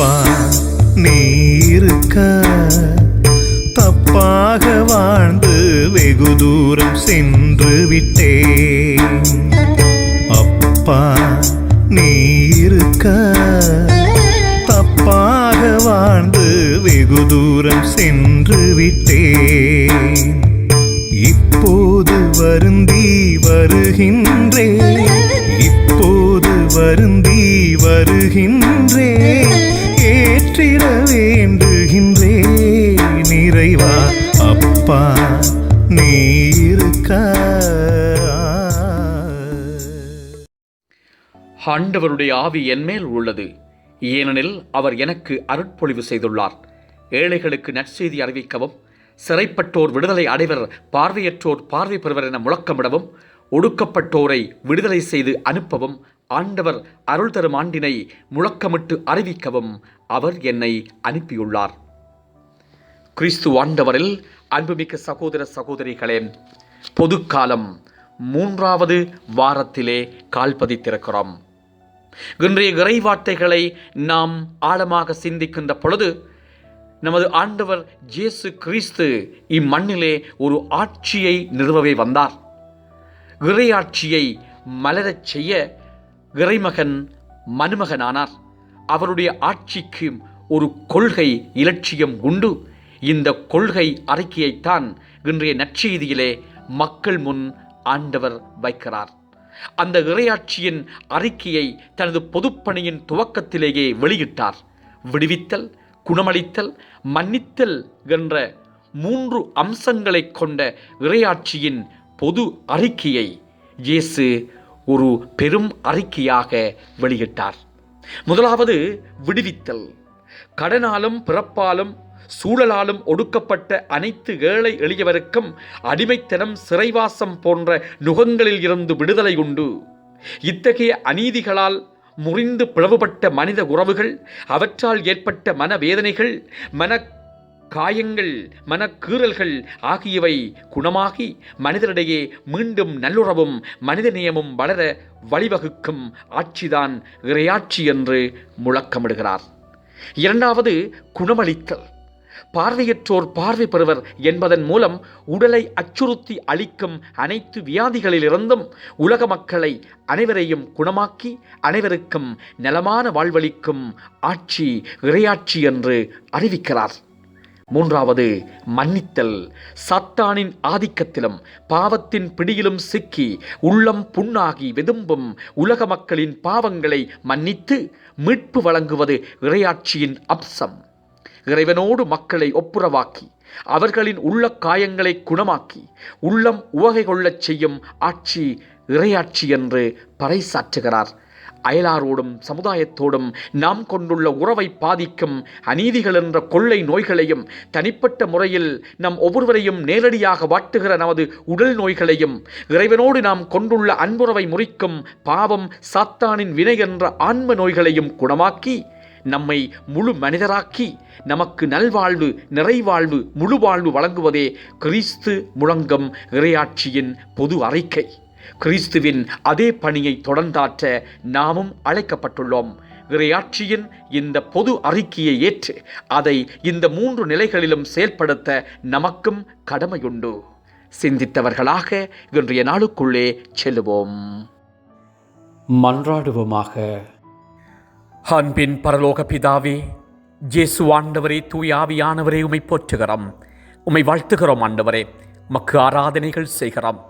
அப்பா நீ இருக்க? தப்பாக வாழ்ந்து வெகு தூரம் சென்று விட்டே அப்பா நீ இருக்க? தப்பாக வாழ்ந்து வெகு தூரம் சென்று விட்டே இப்போது வருந்தி வருகின்றே இப்போது வருந்தி வேண்டுகின்றேன் நிறைவா அப்பா நீ இருக்க. ஆண்டவருடைய ஆவி என்மேல் உள்ளது. ஏனெனில் அவர் எனக்கு அருட்பொழிவு செய்துள்ளார். ஏழைகளுக்கு நற்செய்தி அறிவிக்கவும் சிறைப்பட்டோர் விடுதலை அடைவர் பார்வையற்றோர் பார்வை பெறுவர் என முழக்கமிடவும் ஒடுக்கப்பட்டோரை விடுதலை செய்து அனுப்பவும் ஆண்டவர் அருள் தரும் ஆண்டினை முழக்கமிட்டு அறிவிக்கவும் அவர் என்னை அனுப்பியுள்ளார். கிறிஸ்து ஆண்டவரில் அன்புமிக்க சகோதர சகோதரிகளே பொதுக்காலம் மூன்றாவது வாரத்திலே கால் பதித்திருக்கிறோம். இன்றைய இறைவார்த்தைகளை நாம் ஆழமாக சிந்திக்கின்ற பொழுது நமது ஆண்டவர் ஜேசு கிறிஸ்து இம்மண்ணிலே ஒரு ஆட்சியை நிறுவவே வந்தார். இறையாட்சியை மலரச் செய்ய இறைமகன் மனுமகனானார். அவருடைய ஆட்சிக்கு ஒரு கொள்கை இலட்சியம் உண்டு. இந்த கொள்கை அறிக்கையைத்தான் இன்றைய நற்செய்தியிலே மக்கள் முன் ஆண்டவர் வைக்கிறார். அந்த இறையாட்சியின் அறிக்கையை தனது பொதுப்பணியின் துவக்கத்திலேயே வெளியிட்டார். விடுவித்தல் குணமளித்தல் மன்னித்தல் என்ற மூன்று அம்சங்களைக் கொண்ட இறையாட்சியின் பொது அறிக்கையை இயேசு ஒரு பெரும் அறிக்கையாக வெளியிட்டார். முதலாவது விடுவித்தல். கடனாலும் பிறப்பாலும் சூழலாலும் ஒடுக்கப்பட்ட அனைத்து ஏழை எளியவருக்கும் அடிமைத்தனம் சிறைவாசம் போன்ற நுகங்களில் இருந்து விடுதலை உண்டு. இத்தகைய அநீதிகளால் முறிந்து பிளவுபட்ட மனித உறவுகள் அவற்றால் ஏற்பட்ட மனவேதனைகள் மன காயங்கள் மனக்கீறல்கள் ஆகியவை குணமாகி மனிதரிடையே மீண்டும் நல்லுறவும் மனிதநேயமும் வளர வழிவகுக்கும் ஆட்சிதான் இறையாட்சி என்று முழக்கமிடுகிறார். இரண்டாவது குணமளித்தல். பார்வையற்றோர் பார்வை பெறுவர் என்பதன் மூலம் உடலை அச்சுறுத்தி அளிக்கும் அனைத்து வியாதிகளிலிருந்தும் உலக மக்களை அனைவரையும் குணமாக்கி அனைவருக்கும் நலமான வாழ்வளிக்கும் ஆட்சி இறையாட்சி என்று அறிவிக்கிறார். மூன்றாவது மன்னித்தல். சத்தானின் ஆதிக்கத்திலும் பாவத்தின் பிடியிலும் சிக்கி உள்ளம் புண்ணாகி விதும்பும் உலக மக்களின் பாவங்களை மன்னித்து மீட்பு வழங்குவது இறையாட்சியின் அம்சம். இறைவனோடு மக்களை ஒப்புரவாக்கி அவர்களின் உள்ள காயங்களை குணமாக்கி உள்ளம் உவகை கொள்ளச் செய்யும் ஆட்சி இறையாட்சி என்று பறைசாற்றுகிறார். அயலாரோடும் சமுதாயத்தோடும் நாம் கொண்டுள்ள உறவை பாதிக்கும் அநீதிகள் என்ற கொள்ளை நோய்களையும் தனிப்பட்ட முறையில் நம் ஒவ்வொருவரையும் நேரடியாக வாட்டுகிற நமது உடல் நோய்களையும் இறைவனோடு நாம் கொண்டுள்ள அன்புறவை முறிக்கும் பாவம் சாத்தானின் வினை என்ற ஆன்ம நோய்களையும் குணமாக்கி நம்மை முழு மனிதராக்கி நமக்கு நல்வாழ்வு நிறைவாழ்வு முழு வாழ்வு வழங்குவதே கிறிஸ்து முழங்கம் இறையாட்சியின் பொது அறிக்கை. கிறிஸ்துவின் அதே பணியை தொடர்ந்தாற்ற நாமும் அழைக்கப்பட்டுள்ளோம். இறையாட்சியின் இந்த பொது அறிக்கையை ஏற்று அதை இந்த மூன்று நிலைகளிலும் செயல்படுத்த நமக்கும் கடமையுண்டு. சிந்தித்தவர்களாக இன்றைய நாளுக்குள்ளே செல்லுவோம். மன்றாடுவோமாக. அன்பின் பரலோக பிதாவே ஜேசு ஆண்டவரே தூய் ஆவியானவரே உமை போற்றுகிறோம். உமை வாழ்த்துகிறோம் ஆண்டவரே. மக்கு ஆராதனைகள் செய்கிறோம்.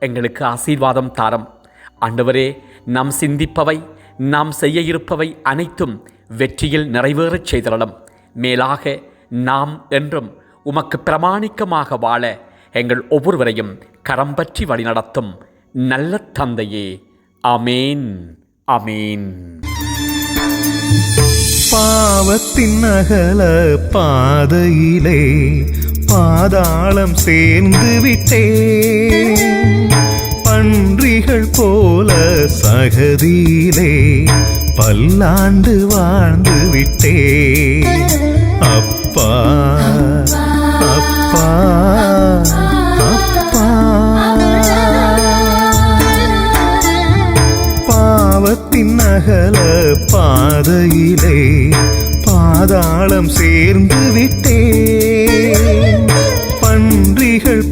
எங்களுக்கு ஆசீர்வாதம் தாரம். ஆண்டவரே நாம் சிந்திப்பவை நாம் செய்ய இருப்பவை அனைத்தும் வெற்றியில் நிறைவேறச் செய்தளம் மேலாக நாம் என்றும் உமக்கு பிரமாணிக்கமாக வாழ எங்கள் ஒவ்வொருவரையும் கரம் பற்றி வழிநடத்தும் நல்ல தந்தையே. அமேன் அமேன் பாவத்தின் அகல பாதையிலே பாதாளம் சேர்ந்து விட்டேன். பன்றிகள் போல சகதியிலே பல்லாண்டு வாழ்ந்து விட்டே. அப்பா அப்பா அப்பா. பாவத்தின் அகல பாதையிலே பாதாளம் சேர்ந்து விட்டே. பன்றிகள்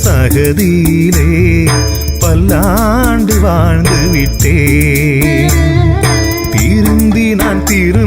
சகதியிலே பல்லாண்டு வாழ்ந்து விட்டே திருந்தி நான் திரு